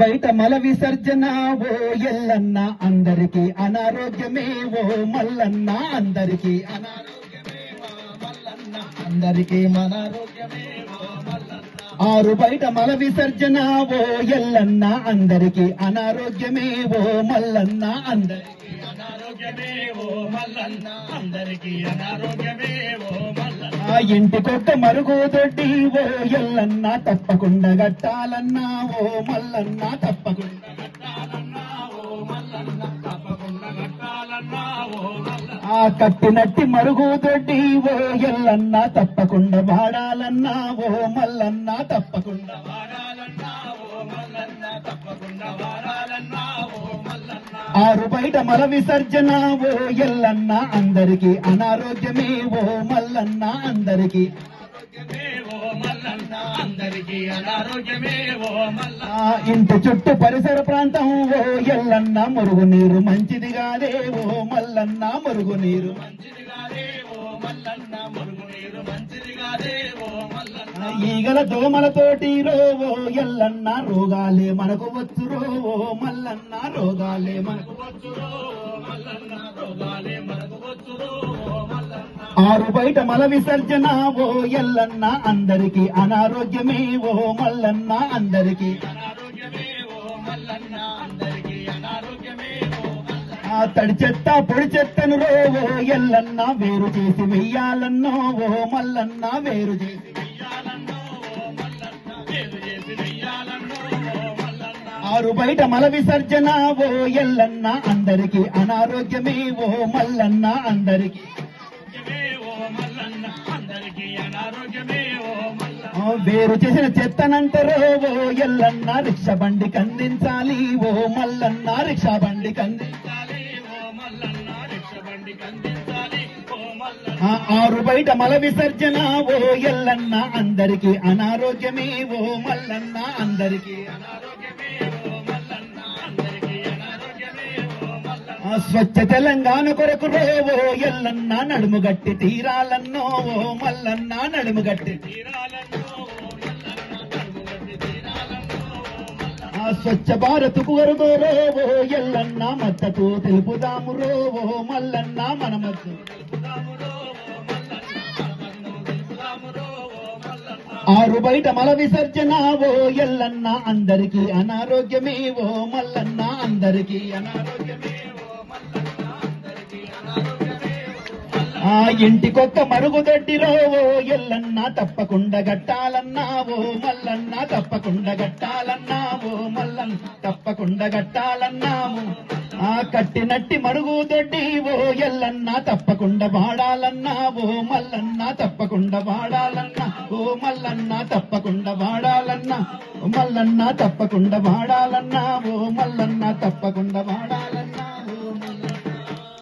బయట మల విసర్జన ఓ ఎల్లన్న అందరికీ అనారోగ్యమే ఓ మల్లన్న అందరికీ అనారోగ్యమే మల్లన్న అందరికి అనారోగ్యమే ఆరు బయట మల విసర్జన ఓ ఎల్లన్న అందరికీ అనారోగ్యమే ఓ మల్లన్న అందరికి అనారోగ్యమే ఓ మల్లన్న. అందరికీ అనారోగ్యమే ఓ మల్లన్న. ఆ ఇంటికొక్క మరుగుదొడ్డి ఓ ఎల్లన్న. తప్పకుండా గట్టాలన్నా ఓ మల్లన్న. తప్పకుండా కట్టాలన్నా ఓ మల్లన్న. తప్పకుండా కట్టాలన్నా ఓ మల్లన్న. ఆ కట్టినట్టి మరుగుదొడ్డి ఓ ఎల్లన్న. తప్పకుండా వాడాలన్నా ఓ మల్లన్న. తప్పకుండా ఆరు బయట మల విసర్జన ఓ ఎల్లన్న అందరికి అనారోగ్యమే ఓ మల్లన్న అందరికి. ఇంటి చుట్టూ పరిసర ప్రాంతం ఓ ఎల్లన్న మురుగునీరు మంచిది కాదే ఓ మల్లన్న మురుగునీరు మంచిది కాదే ఓ మల్లన్న మురుగునీరు మంచిది కాదే ఓ ఈగల దోమలతోటి రోవో ఎల్లన్న రోగాలే మనకు వచ్చు రోవో మల్లన్న రోగాలే మనకు మల్లన్న రోగాలే మనకు ఆరు బయట మల విసర్జన ఓ ఎల్లన్న అందరికి అనారోగ్యమే ఓ మల్లన్న అందరికి తడి చెత్త పొడి చెత్తను రోవో ఎల్లన్న వేరు చేసి వెయ్యాలన్నో ఓ మల్లన్న వేరు చేసి ఆరు బయట మల విసర్జన ఓ ఎల్లన్న అందరికి అనారోగ్యమే ఓ మల్లన్న అందరికి. వేరు చేసిన చెత్తనంటారో ఓ ఎల్లన్న రిక్ష బండి కందించాలి ఓ మల్లన్న రిక్షా బండి కందించాలి ఓ మల్లన్న రిక్ష బండి కందించాలి ఆ ఆరు బయట మల విసర్జన ఓ ఎల్లన్న అందరికి అనారోగ్యమే ఓ మల్లన్న అందరికి అందరికీ ఆ స్వచ్ఛ తెలంగాణ కొరకు రో ఓ ఎల్లన్న నడుము గట్టి తీరాలన్నో ఓ మల్లన్న నడుము గట్టి తీరా స్వచ్ఛ భారత్ వరకు రోవో ఎల్లన్న మద్దతు తెలుపుదాము రోవో మల్లన్న మన మద్దతు ఆరు బయట మల విసర్జన ఓ ఎల్లన్న అందరికి అనారోగ్యమే ఓ మల్లన్న అందరికీ అనారోగ్యమే ఆ ఇంటికొక్క మరుగుదొడ్డిరో ఓ ఎల్లన్నా తప్పకుండా గట్టాలన్నా ఓ మల్లన్నా తప్పకుండా గట్టాలన్నా ఓ మల్లన్న తప్పకుండా గట్టాలన్నాము ఆ కట్టినట్టి మరుగుదొడ్డి ఓ ఎల్లన్నా తప్పకుండా వాడాలన్నా ఓ మల్లన్నా తప్పకుండా వాడాలన్నా ఓ మల్లన్నా తప్పకుండా వాడాలన్నా మల్లన్నా మల్లన్న తప్పకుండా వాడాలన్నా ఓ మల్లన్నా తప్పకుండా వాడాలన్నా.